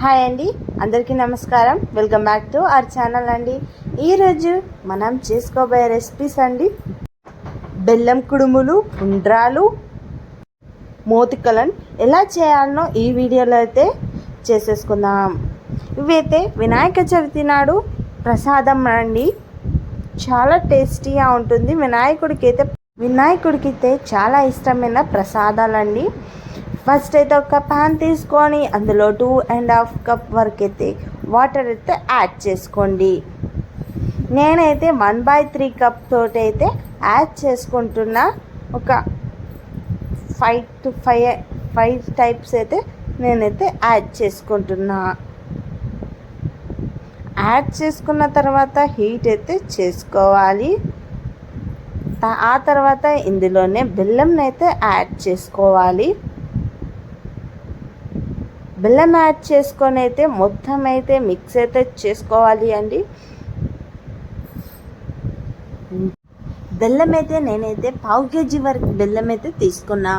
Hi అండి అందరికీ నమస్కారం. Welcome back to our channel అండి. ఈరోజు మనం చేసుకోబోయే రెసిపీస్ అండి. బెల్లం కుడుములు ఉండ్రాలు మోతికలను ఎలా చేయాలనో ఈ వీడియోలో అయితే చేసేసుకుందాం. ఇవైతే వినాయక చవితి నాడు ప్రసాదం అండి. చాలా టేస్టీగా ఉంటుంది. వినాయకుడికి అయితే వినాయకుడికి అయితే చాలా ఇష్టమైన ప్రసాదాలండి. ఫస్ట్ అయితే ఒక ప్యాన్ తీసుకొని అందులో టూ అండ్ హాఫ్ కప్ వరకు అయితే వాటర్ అయితే యాడ్ చేసుకోండి. నేనైతే వన్ బై త్రీ కప్ తోటి అయితే యాడ్ చేసుకుంటున్నా. ఒక five to five five types అయితే నేనైతే యాడ్ చేసుకుంటున్నా. యాడ్ చేసుకున్న తర్వాత హీట్ అయితే చేసుకోవాలి. ఆ తర్వాత ఇందులోనే బెల్లం అయితే యాడ్ చేసుకోవాలి. బెల్లం యాడ్ చేసుకొని అయితే మొత్తం అయితే మిక్స్ అయితే చేసుకోవాలి అండి. బెల్లం అయితే నేనైతే పావు కేజీ వరకు బెల్లం అయితే తీసుకున్నా.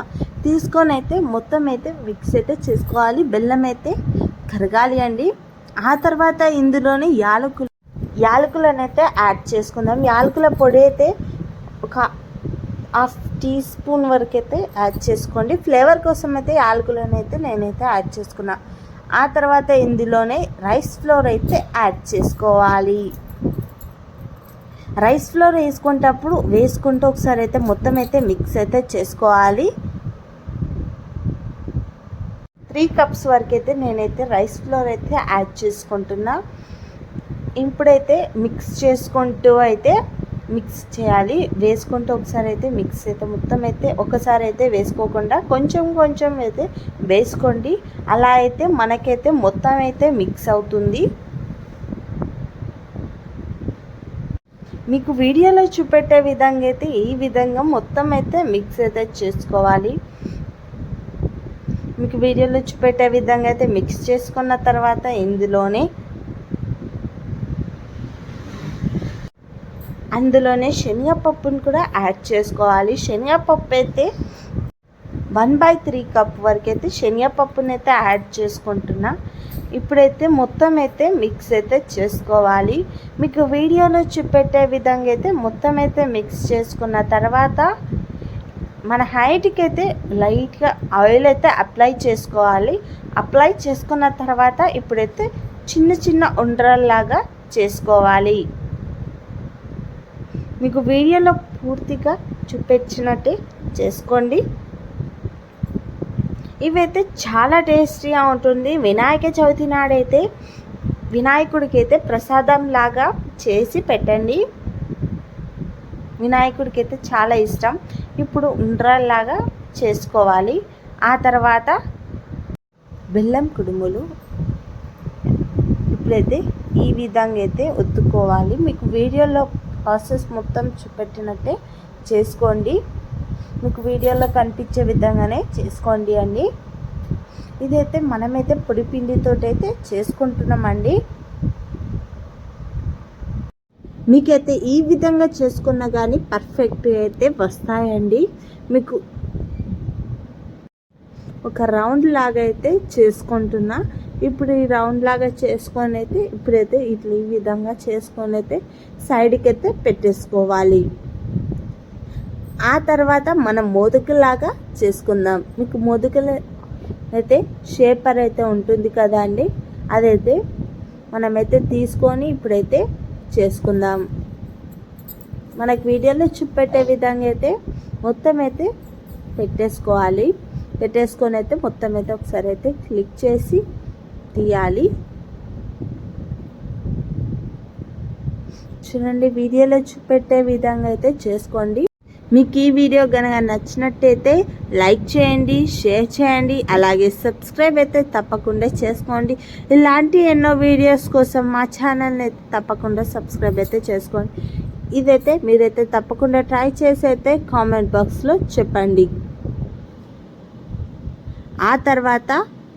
తీసుకొని అయితే మొత్తం అయితే మిక్స్ అయితే చేసుకోవాలి. బెల్లం అయితే కరగాలి అండి. ఆ తర్వాత ఇందులోనే యాలకులు యాలకులను అయితే యాడ్ చేసుకుందాం. యాలకుల పొడి అయితే ఒక హాఫ్ టీ స్పూన్ వరకు అయితే యాడ్ చేసుకోండి. ఫ్లేవర్ కోసం అయితే యాలకులను అయితే నేనైతే యాడ్ చేసుకున్నా. ఆ తర్వాత ఇందులోనే రైస్ ఫ్లోర్ అయితే యాడ్ చేసుకోవాలి. రైస్ ఫ్లోర్ వేసుకునేటప్పుడు వేసుకుంటూ ఒకసారి అయితే మొత్తం అయితే మిక్స్ అయితే చేసుకోవాలి. త్రీ కప్స్ వరకు అయితే నేనైతే రైస్ ఫ్లోర్ అయితే యాడ్ చేసుకుంటున్నా. ఇప్పుడైతే మిక్స్ చేసుకుంటూ అయితే మిక్స్ చేయాలి. వేసుకుంటూ ఒకసారి అయితే మిక్స్ అయితే మొత్తం అయితే ఒకసారి అయితే వేసుకోకుండా కొంచెం కొంచెం అయితే వేసుకోండి. అలా అయితే మనకైతే మొత్తం అయితే మిక్స్ అవుతుంది. మీకు వీడియోలో చూపెట్టే విధంగా అయితే ఈ విధంగా మొత్తం అయితే మిక్స్ అయితే చేసుకోవాలి. మీకు వీడియోలో చూపెట్టే విధంగా అయితే మిక్స్ చేసుకున్న తర్వాత ఇందులోనే అందులోనే శనగపప్పును కూడా యాడ్ చేసుకోవాలి. శనగపప్పు అయితే వన్ బై త్రీ కప్ వరకు అయితే శనగపప్పుని అయితే యాడ్ చేసుకుంటున్నా. ఇప్పుడైతే మొత్తం అయితే మిక్స్ అయితే చేసుకోవాలి. మీకు వీడియోలో చూపెట్టే విధంగా అయితే మొత్తం అయితే మిక్స్ చేసుకున్న తర్వాత మన హైట్కి అయితే లైట్గా ఆయిల్ అయితే అప్లై చేసుకోవాలి. అప్లై చేసుకున్న తర్వాత ఇప్పుడైతే చిన్న చిన్న ఉండ్రల్లాగా చేసుకోవాలి. మీకు వీడియోలో పూర్తిగా చూపించినట్టే చేసుకోండి. ఇవైతే చాలా టేస్టీగా ఉంటుంది. వినాయక చవితి నాడైతే వినాయకుడికి అయితే ప్రసాదం లాగా చేసి పెట్టండి. వినాయకుడికి అయితే చాలా ఇష్టం. ఇప్పుడు ఉండ్రాల్లాగా చేసుకోవాలి. ఆ తర్వాత బెల్లం కుడుములు ఇప్పుడైతే ఈ విధంగా అయితే ఒత్తుకోవాలి. మీకు వీడియోలో ప్రాసెస్ మొత్తం చూపెట్టినట్టే చేసుకోండి. మీకు వీడియోలో కనిపించే విధంగానే చేసుకోండి అండి. ఇదైతే మనమైతే పొడి పిండితో అయితే చేసుకుంటున్నామండి. మీకైతే ఈ విధంగా చేసుకున్నా కానీ పర్ఫెక్ట్ అయితే వస్తాయండి. మీకు ఒక రౌండ్ లాగా అయితే చేసుకుంటున్నా. ఇప్పుడు ఈ రౌండ్ లాగా చేసుకొని అయితే ఇప్పుడైతే ఇట్లా ఈ విధంగా చేసుకొని అయితే సైడ్కి అయితే పెట్టేసుకోవాలి. ఆ తర్వాత మనం మోదుకలాగా చేసుకుందాం. మీకు మోదుకలు అయితే షేపర్ అయితే ఉంటుంది కదా అండి? అదైతే మనమైతే తీసుకొని ఇప్పుడైతే చేసుకుందాం. మనకి వీడియోలో చూపెట్టే విధంగా అయితే మొత్తం అయితే పెట్టేసుకోవాలి. పెట్టేసుకొని అయితే మొత్తం అయితే ఒకసారి అయితే క్లిక్ చేసి తీయాలి. చూడండి వీడియోలో చూపెట్టే విధంగా అయితే చేసుకోండి. మీకు ఈ వీడియో కనుక నచ్చినట్టయితే లైక్ చేయండి షేర్ చేయండి అలాగే సబ్స్క్రైబ్ అయితే తప్పకుండా చేసుకోండి. ఇలాంటి ఎన్నో వీడియోస్ కోసం మా ఛానల్ని అయితే తప్పకుండా సబ్స్క్రైబ్ అయితే చేసుకోండి. ఇదైతే మీరైతే తప్పకుండా ట్రై చేసి అయితే కామెంట్ బాక్స్లో చెప్పండి. ఆ తర్వాత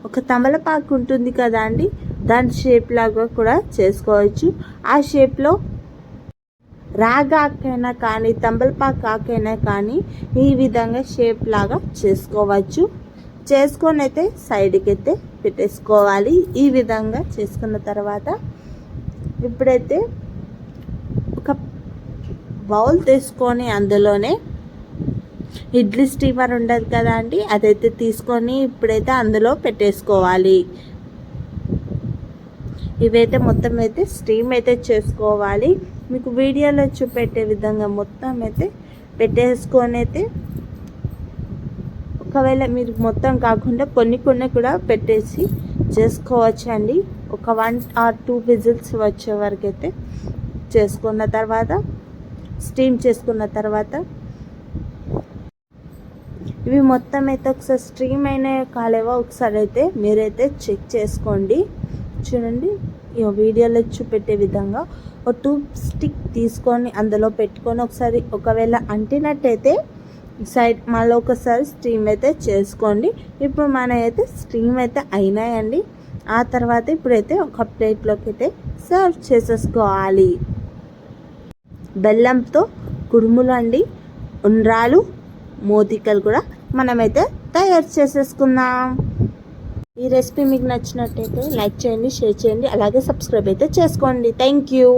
ఒక తమలపాకు ఉంటుంది కదా అండి? దాని షేప్ లాగా కూడా చేసుకోవచ్చు. ఆ షేప్లో రాగాకైనా కానీ తమలపాకు ఆకైనా కానీ ఈ విధంగా షేప్ లాగా చేసుకోవచ్చు. చేసుకొని అయితే సైడ్కి అయితే పెట్టేసుకోవాలి. ఈ విధంగా చేసుకున్న తర్వాత ఇప్పుడైతే ఒక బౌల్ తీసుకొని అందులోనే ఇడ్లీ స్టీమర్ ఉండదు కదా అండి అదైతే తీసుకొని ఇప్పుడైతే అందులో పెట్టేసుకోవాలి. ఇవైతే మొత్తం అయితే స్టీమ్ అయితే చేసుకోవాలి. మీకు వీడియోలో చూపెట్టే విధంగా మొత్తం అయితే పెట్టేసుకొని అయితే ఒకవేళ మీరు మొత్తం కాకుండా కొన్ని కొన్ని కూడా పెట్టేసి చేసుకోవచ్చు అండి ఒక వన్ ఆర్ టూ విజిల్స్ వచ్చే వరకు అయితే చేసుకున్న తర్వాత స్టీమ్ చేసుకున్న తర్వాత ఇవి మొత్తం అయితే ఒకసారి స్ట్రీమ్ అయిన కాలేవో? ఒకసారి అయితే మీరైతే చెక్ చేసుకోండి. చూడండి ఈ వీడియోలో చూపెట్టే విధంగా ఒక టూబ్ స్టిక్ తీసుకొని అందులో పెట్టుకొని ఒకసారి ఒకవేళ అంటినట్టయితే సైడ్ మళ్ళీ ఒకసారి స్టీమ్ అయితే చేసుకోండి. ఇప్పుడు మన అయితే స్టీమ్ అయితే అయినాయండి. ఆ తర్వాత ఇప్పుడైతే ఒక ప్లేట్లోకి అయితే సర్వ్ చేసేసుకోవాలి. బెల్లంతో కుడుములు అండి ఉండ్రాలు మోతికలు కూడా మనమైతే తయారు చేసేసుకుందాం. ఈ రెసిపీ మీకు నచ్చినట్టయితే లైక్ చేయండి షేర్ చేయండి అలాగే సబ్స్క్రైబ్ అయితే చేసుకోండి. Thank you.